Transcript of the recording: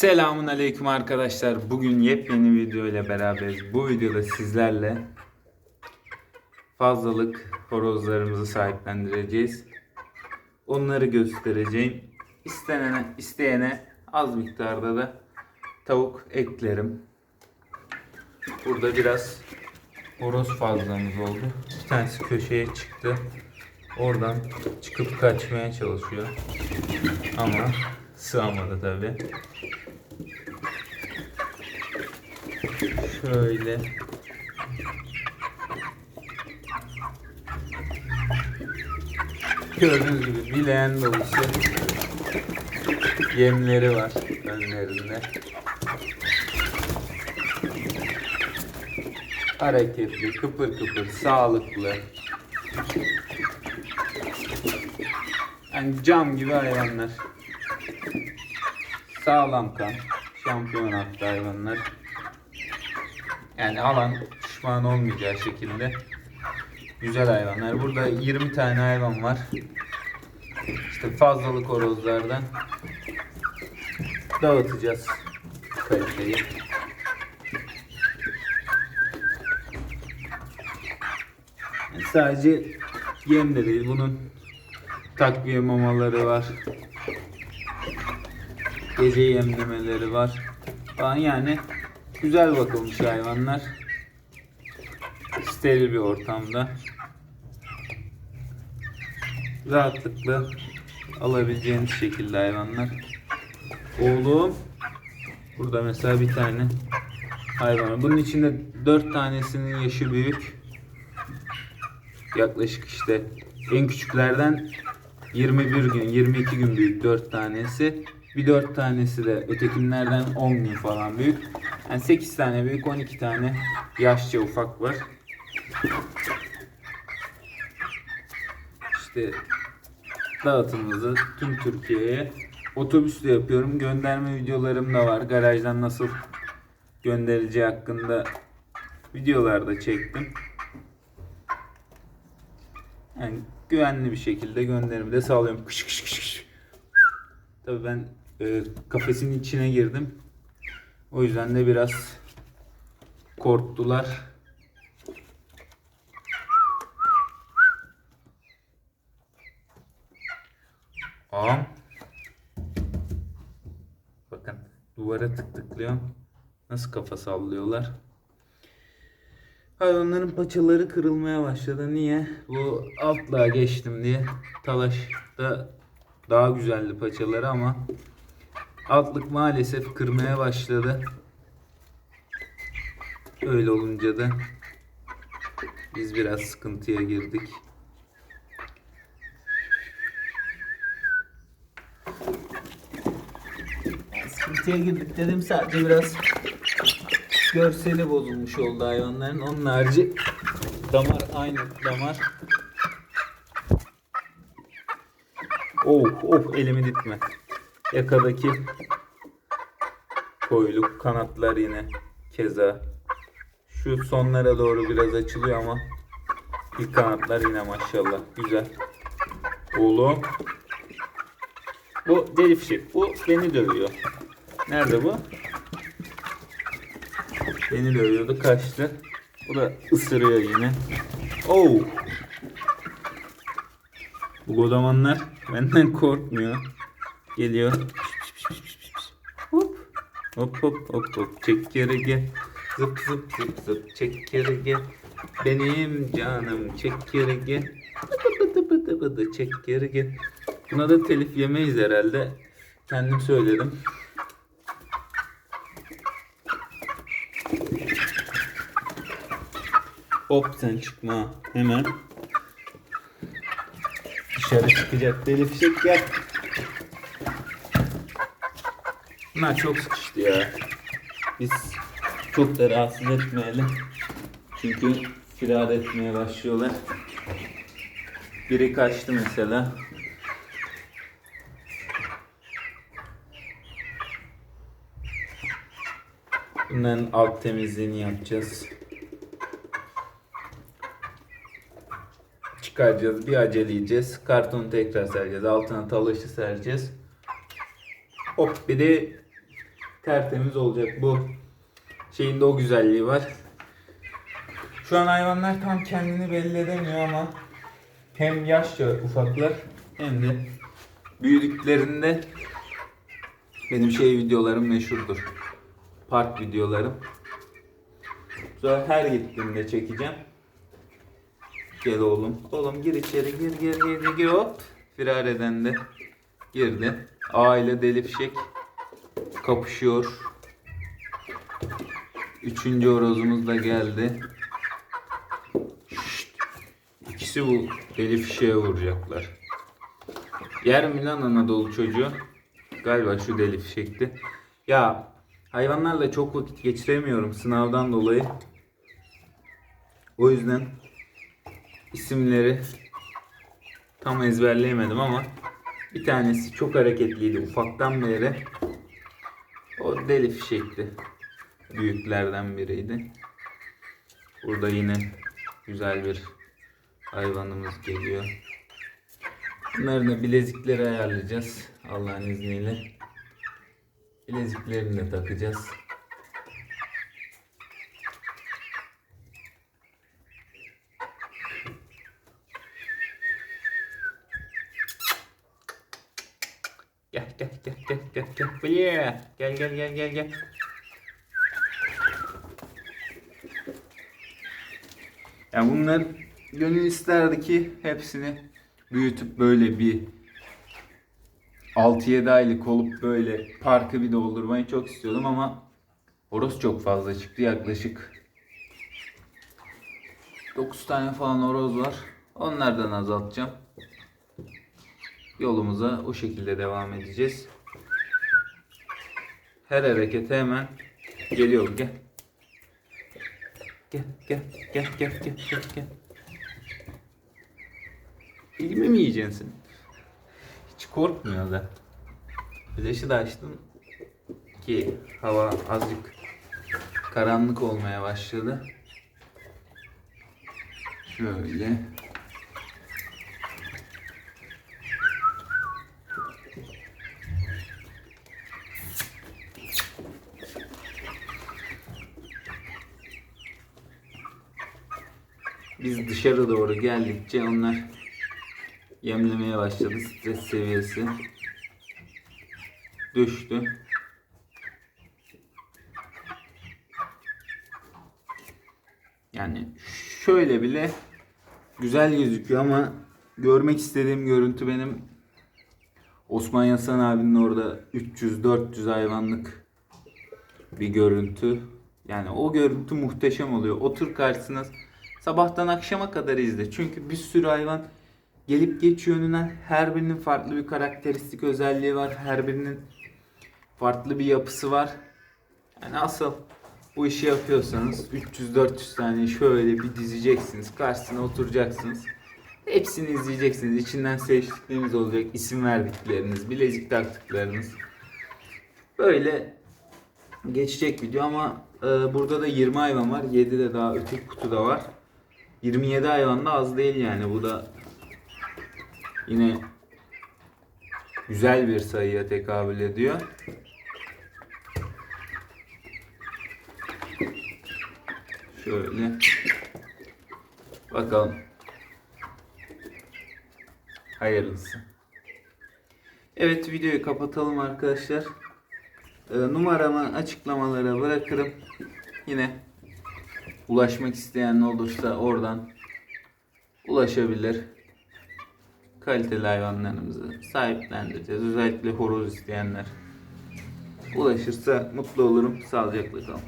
Selamun Aleyküm arkadaşlar. Bugün yepyeni video ile beraberiz. Bu videoda sizlerle fazlalık horozlarımızı sahiplendireceğiz. Onları göstereceğim. İstenene, isteyene az miktarda da tavuk eklerim. Burada biraz horoz fazlamız oldu. Bir tanesi köşeye çıktı. Oradan çıkıp kaçmaya çalışıyor. Ama sığamadı tabi. Şöyle. Gördüğünüz gibi bileğen dolusu yemleri var önlerinde. Hareketli, kıpır kıpır, sağlıklı. Yani cam gibi hayvanlar. Sağlam kan, şampiyon hatta hayvanlar. Yani alan pişman olmayacağı şekilde güzel hayvanlar. Burada 20 tane hayvan var. İşte fazlalık horozlardan dağıtacağız kaliteyi. Yani sadece yem de değil. Bunun takviye mamaları var. Gece yemlemeleri var. Falan yani güzel bakılmış hayvanlar. Steril bir ortamda. Rahatlıkla alabileceğiniz şekilde hayvanlar. Oğlum burada mesela bir tane hayvan. Bunun içinde 4 tanesinin yaşı büyük. Yaklaşık işte en küçüklerden 21 gün, 22 gün büyük 4 tanesi. Bir 4 tanesi de ötekinlerden 10 gün falan büyük. Yani 8 tane büyük, 12 tane yaşça ufak var. İşte dağıtımımızı tüm Türkiye'ye otobüsle yapıyorum. Gönderme videolarım da var. Garajdan nasıl gönderileceği hakkında videolar da çektim. Yani güvenli bir şekilde gönderimi de sağlıyorum. Kış kış kış kış. Tabii ben e, kafesin içine girdim. O yüzden de biraz korktular. Ağam. Bakın duvara tık tıklıyorum. Nasıl kafa sallıyorlar. Hayvanların paçaları kırılmaya başladı. Niye? Bu altlığa geçtim diye. Talaş'ta daha güzeldi paçaları ama altlık maalesef kırmaya başladı. Öyle olunca da biz biraz sıkıntıya girdik. Sıkıntıya girdik dedim sadece biraz görseli bozulmuş oldu hayvanların. Onun harici damar aynı damar. Oh oh elimi ditme. Yakadaki koyluk kanatlar yine keza. Şu sonlara doğru biraz açılıyor ama ilk kanatlar yine maşallah güzel. Oğlum. Bu deli fişek. Bu beni dövüyor. Nerede bu? Beni dövüyordu kaçtı. Bu da ısırıyor yine. Oh. Bu godamanlar benden korkmuyor. Geliyor. Hop. Hop hop hop hop. Çek geri gel. Zıp zıp zıp zıp. Çek geri gel. Benim canım çek geri gel. Çek geri gel. Buna da telif yemeyiz herhalde. Kendim söyledim. Hop sen çıkma hemen. Dışarı çıkacak deli fişek gel. Bunlar çok sıkıştı ya. Biz çok da rahatsız etmeyelim. Çünkü firar etmeye başlıyorlar. Biri kaçtı mesela. Bunların alt temizliğini yapacağız. Çıkaracağız, bir aceleyeceğiz. Kartonu tekrar sereceğiz. Altına talaşı sereceğiz. Hop bir de tertemiz olacak. Bu şeyin de o güzelliği var. Şu an hayvanlar tam kendini belli edemiyor ama hem yaşça ufaklar hem de büyüdüklerinde benim şey videolarım meşhurdur. Park videolarım. Sonra her gittiğimde çekeceğim. Gel oğlum. Oğlum gir içeri gir gir gir gir, hop. Firar eden de girdi. Aile deli fişek kapışıyor. Üçüncü horozumuz da geldi. Şşt. İkisi bu deli fişeğe vuracaklar. Yer mi lan Anadolu çocuğu? Galiba şu deli fişekti. Ya hayvanlarla çok vakit geçiremiyorum sınavdan dolayı. O yüzden isimleri tam ezberleyemedim ama bir tanesi çok hareketliydi ufaktan beri. O deli fişekti. Büyüklerden biriydi. Burada yine güzel bir hayvanımız geliyor. Bunları da bilezikleri ayarlayacağız Allah'ın izniyle. Bileziklerini de takacağız. Gel gel gel gel gel gel buraya. Gel gel gel gel gel. Yani bunlar gönül isterdi ki hepsini büyütüp böyle bir 6-7 aylık olup böyle parkı bir doldurmayı çok istiyordum ama horoz çok fazla çıktı yaklaşık 9 tane falan horoz var. Onlardan azaltacağım. Yolumuza o şekilde devam edeceğiz. Her harekete hemen geliyorum gel. Gel gel gel gel gel gel gel. Elimi mi yiyeceksin? Hiç korkmuyor da. Flaşı da açtım ki hava azıcık karanlık olmaya başladı. Şöyle. Biz dışarı doğru geldikçe onlar yemlemeye başladı. Stres seviyesi düştü. Yani şöyle bile güzel gözüküyor ama görmek istediğim görüntü benim Osman Yasan abinin orada 300-400 hayvanlık bir görüntü. Yani o görüntü muhteşem oluyor. Otur karşısına sabahtan akşama kadar izle. Çünkü bir sürü hayvan gelip geçiyor önünden. Her birinin farklı bir karakteristik özelliği var. Her birinin farklı bir yapısı var. Yani asıl bu işi yapıyorsanız 300-400 tane şöyle bir dizeceksiniz. Karşısına oturacaksınız. Hepsini izleyeceksiniz. İçinden seçtikleriniz olacak. isim verdikleriniz, bilezik taktıklarınız. Böyle geçecek video ama e, burada da 20 hayvan var. 7 de daha öteki kutuda var. 27 hayvan da az değil yani. Bu da yine güzel bir sayıya tekabül ediyor. Şöyle. Bakalım. Hayırlısı. Evet videoyu kapatalım arkadaşlar. Ee, numaramı açıklamalara bırakırım. Yine ulaşmak isteyen olursa oradan ulaşabilir. Kaliteli hayvanlarımızı sahiplendireceğiz. Özellikle horoz isteyenler ulaşırsa mutlu olurum. Sağlıcakla kalın.